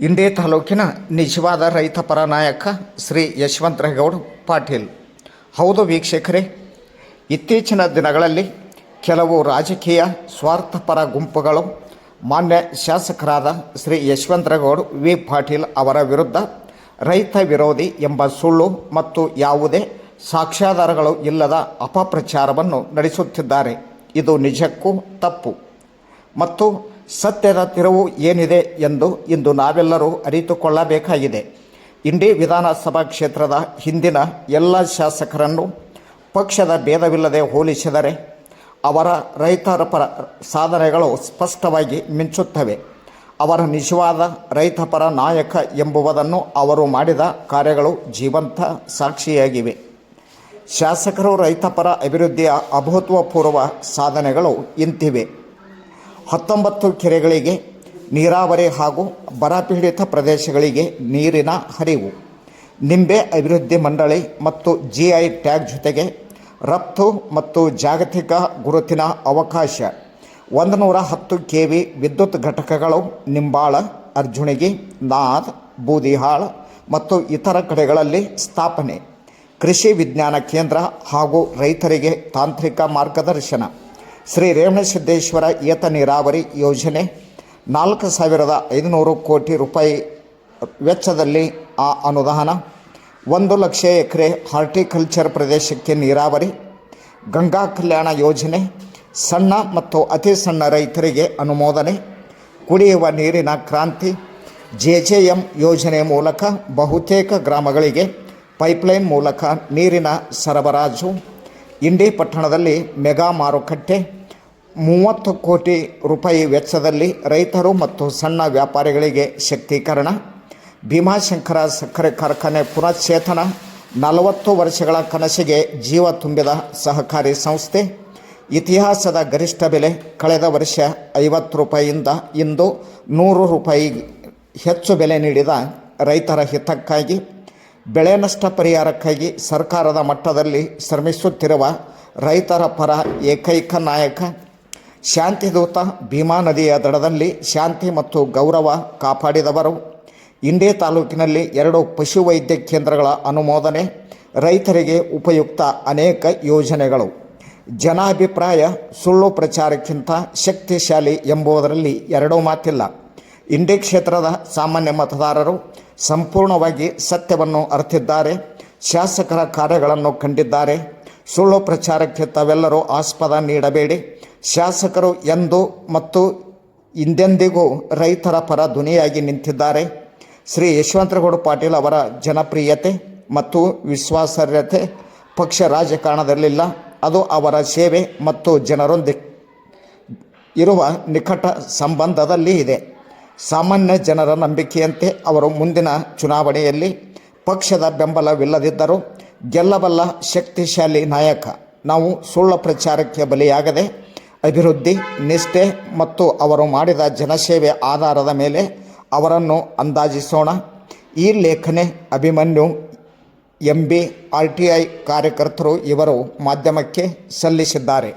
ಇಂಡಿ ತಾಲೂಕಿನ ನಿಜವಾದ ರೈತ ಪರ ನಾಯಕ ಶ್ರೀ ಯಶವಂತರಗೌಡ ಪಾಟೀಲ್. ಹೌದು ವೀಕ್ಷಕರೇ, ಇತ್ತೀಚಿನ ದಿನಗಳಲ್ಲಿ ಕೆಲವು ರಾಜಕೀಯ ಸ್ವಾರ್ಥಪರ ಗುಂಪುಗಳು ಮಾನ್ಯ ಶಾಸಕರಾದ ಶ್ರೀ ಯಶವಂತರಗೌಡ ವಿ ಪಾಟೀಲ್ ಅವರ ವಿರುದ್ಧ ರೈತ ವಿರೋಧಿ ಎಂಬ ಸುಳ್ಳು ಮತ್ತು ಯಾವುದೇ ಸಾಕ್ಷ್ಯಾಧಾರಗಳು ಇಲ್ಲದ ಅಪಪ್ರಚಾರವನ್ನು ನಡೆಸುತ್ತಿದ್ದಾರೆ. ಇದು ನಿಜಕ್ಕೂ ತಪ್ಪು. ಮತ್ತು ಸತ್ಯದ ತಿರುವು ಏನಿದೆ ಎಂದು ಇಂದು ನಾವೆಲ್ಲರೂ ಅರಿತುಕೊಳ್ಳಬೇಕಾಗಿದೆ. ಇಂಡಿ ವಿಧಾನಸಭಾ ಕ್ಷೇತ್ರದ ಹಿಂದಿನ ಎಲ್ಲ ಶಾಸಕರನ್ನು ಪಕ್ಷದ ಭೇದವಿಲ್ಲದೆ ಹೋಲಿಸಿದರೆ ಅವರ ರೈತರ ಪರ ಸಾಧನೆಗಳು ಸ್ಪಷ್ಟವಾಗಿ ಮಿಂಚುತ್ತವೆ. ಅವರ ನಿಜವಾದ ರೈತಪರ ನಾಯಕ ಎಂಬುವುದನ್ನು ಅವರು ಮಾಡಿದ ಕಾರ್ಯಗಳು ಜೀವಂತ ಸಾಕ್ಷಿಯಾಗಿವೆ. ಶಾಸಕರು ರೈತಪರ ಅಭಿವೃದ್ಧಿಯ ಅಭೂತಪೂರ್ವ ಸಾಧನೆಗಳು ಇಂತಿವೆ. ಹತ್ತೊಂಬತ್ತು ಕೆರೆಗಳಿಗೆ ನೀರಾವರಿ ಹಾಗೂ ಬರಪೀಡಿತ ಪ್ರದೇಶಗಳಿಗೆ ನೀರಿನ ಹರಿವು. ನಿಂಬೆ ಅಭಿವೃದ್ಧಿ ಮಂಡಳಿ ಮತ್ತು ಜಿ ಐ ಟ್ಯಾಗ್ ಜೊತೆಗೆ ರಫ್ತು ಮತ್ತು ಜಾಗತಿಕ ಗುರುತಿನ ಅವಕಾಶ. ಒಂದು ನೂರ ಹತ್ತು ಕೆ ವಿ ವಿದ್ಯುತ್ ಘಟಕಗಳು ನಿಂಬಾಳ, ಅರ್ಜುಣಿಗಿ, ನಾದ್, ಬೂದಿಹಾಳ್ ಮತ್ತು ಇತರ ಕಡೆಗಳಲ್ಲಿ ಸ್ಥಾಪನೆ. ಕೃಷಿ ವಿಜ್ಞಾನ ಕೇಂದ್ರ ಹಾಗೂ ರೈತರಿಗೆ ತಾಂತ್ರಿಕ ಮಾರ್ಗದರ್ಶನ. ಶ್ರೀ ರೇವಣಸಿದ್ದೇಶ್ವರ ಏತ ನೀರಾವರಿ ಯೋಜನೆ ನಾಲ್ಕು ಸಾವಿರದ ಐದುನೂರು ಕೋಟಿ ರೂಪಾಯಿ ವೆಚ್ಚದಲ್ಲಿ ಆ ಅನುದಾನ, ಒಂದು ಲಕ್ಷ ಎಕರೆ ಹಾರ್ಟಿಕಲ್ಚರ್ ಪ್ರದೇಶಕ್ಕೆ ನೀರಾವರಿ, ಗಂಗಾ ಕಲ್ಯಾಣ ಯೋಜನೆ, ಸಣ್ಣ ಮತ್ತು ಅತಿ ಸಣ್ಣ ರೈತರಿಗೆ ಅನುಮೋದನೆ, ಕುಡಿಯುವ ನೀರಿನ ಕ್ರಾಂತಿ, ಜೆ ಜೆ ಎಂ ಯೋಜನೆ ಮೂಲಕ ಬಹುತೇಕ ಗ್ರಾಮಗಳಿಗೆ ಪೈಪ್ಲೈನ್ ಮೂಲಕ ನೀರಿನ ಸರಬರಾಜು, ಇಂಡಿ ಪಟ್ಟಣದಲ್ಲಿ ಮೆಗಾ ಮಾರುಕಟ್ಟೆ ಮೂವತ್ತು ಕೋಟಿ ರೂಪಾಯಿ ವೆಚ್ಚದಲ್ಲಿ ರೈತರು ಮತ್ತು ಸಣ್ಣ ವ್ಯಾಪಾರಿಗಳಿಗೆ ಶಕ್ತೀಕರಣ ಭೀಮಾಶಂಕರ ಸಕ್ಕರೆ ಕಾರ್ಖಾನೆ ಪುನಶ್ಚೇತನ, ನಲವತ್ತು ವರ್ಷಗಳ ಕನಸಿಗೆ ಜೀವ ತುಂಬಿದ ಸಹಕಾರಿ ಸಂಸ್ಥೆ, ಇತಿಹಾಸದ ಗರಿಷ್ಠ ಬೆಲೆ ಕಳೆದ ವರ್ಷ ಐವತ್ತು ರೂಪಾಯಿಯಿಂದ ಇಂದು ನೂರು ರೂಪಾಯಿ ಹೆಚ್ಚು ಬೆಲೆ ನೀಡಿದ ರೈತರ ಹಿತಕ್ಕಾಗಿ, ಬೆಳೆ ನಷ್ಟ ಪರಿಹಾರಕ್ಕಾಗಿ ಸರ್ಕಾರದ ಮಟ್ಟದಲ್ಲಿ ಶ್ರಮಿಸುತ್ತಿರುವ ರೈತರ ಪರ ಏಕೈಕ ನಾಯಕ ಶಾಂತಿದೂತ ಭೀಮಾ ನದಿಯ ದಡದಲ್ಲಿ ಶಾಂತಿ ಮತ್ತು ಗೌರವ ಕಾಪಾಡಿದವರು. ಇಂಡಿ ತಾಲೂಕಿನಲ್ಲಿ ಎರಡು ಪಶುವೈದ್ಯ ಕೇಂದ್ರಗಳ ಅನುಮೋದನೆ, ರೈತರಿಗೆ ಉಪಯುಕ್ತ ಅನೇಕ ಯೋಜನೆಗಳು. ಜನಾಭಿಪ್ರಾಯ, ಸುಳ್ಳು ಪ್ರಚಾರಕ್ಕಿಂತ ಶಕ್ತಿಶಾಲಿ ಎಂಬುದರಲ್ಲಿ ಎರಡೂ ಮಾತಿಲ್ಲ. ಇಂಡಿ ಕ್ಷೇತ್ರದ ಸಾಮಾನ್ಯ ಮತದಾರರು ಸಂಪೂರ್ಣವಾಗಿ ಸತ್ಯವನ್ನು ಅರ್ಥಿದ್ದಾರೆ ಶಾಸಕರ ಕಾರ್ಯಗಳನ್ನು ಕಂಡಿದ್ದಾರೆ. ಸುಳ್ಳು ಪ್ರಚಾರಕ್ಕೆ ತಾವೆಲ್ಲರೂ ಆಸ್ಪದ ನೀಡಬೇಡಿ. ಶಾಸಕರು ಎಂದು ಮತ್ತು ಇಂದೆಂದಿಗೂ ರೈತರ ಪರ ಧ್ವನಿಯಾಗಿ ನಿಂತಿದ್ದಾರೆ. ಶ್ರೀ ಯಶವಂತರಗೌಡ ಪಾಟೀಲ್ ಅವರ ಜನಪ್ರಿಯತೆ ಮತ್ತು ವಿಶ್ವಾಸಾರ್ಹತೆ ಪಕ್ಷ ರಾಜಕಾರಣದಲ್ಲಿಲ್ಲ. ಅದು ಅವರ ಸೇವೆ ಮತ್ತು ಜನರೊಂದಿಗೆ ಇರುವ ನಿಕಟ ಸಂಬಂಧದಲ್ಲಿ ಇದೆ. ಸಾಮಾನ್ಯ ಜನರ ನಂಬಿಕೆಯಂತೆ ಅವರು ಮುಂದಿನ ಚುನಾವಣೆಯಲ್ಲಿ ಪಕ್ಷದ ಬೆಂಬಲವಿಲ್ಲದಿದ್ದರೂ ಗೆಲ್ಲಬಲ್ಲ ಶಕ್ತಿಶಾಲಿ ನಾಯಕ. ನಾವು ಸುಳ್ಳು ಪ್ರಚಾರಕ್ಕೆ ಬಲಿಯಾಗದೆ ಅಭಿವೃದ್ಧಿ, ನಿಷ್ಠೆ ಮತ್ತು ಅವರು ಮಾಡಿದ ಜನಸೇವೆ ಆಧಾರದ ಮೇಲೆ ಅವರನ್ನು ಅಂದಾಜಿಸೋಣ. ಈ ಲೇಖನೆ Abhimanyu M B R T I ಕಾರ್ಯಕರ್ತರು ಇವರು ಮಾಧ್ಯಮಕ್ಕೆ ಸಲ್ಲಿಸಿದ್ದಾರೆ.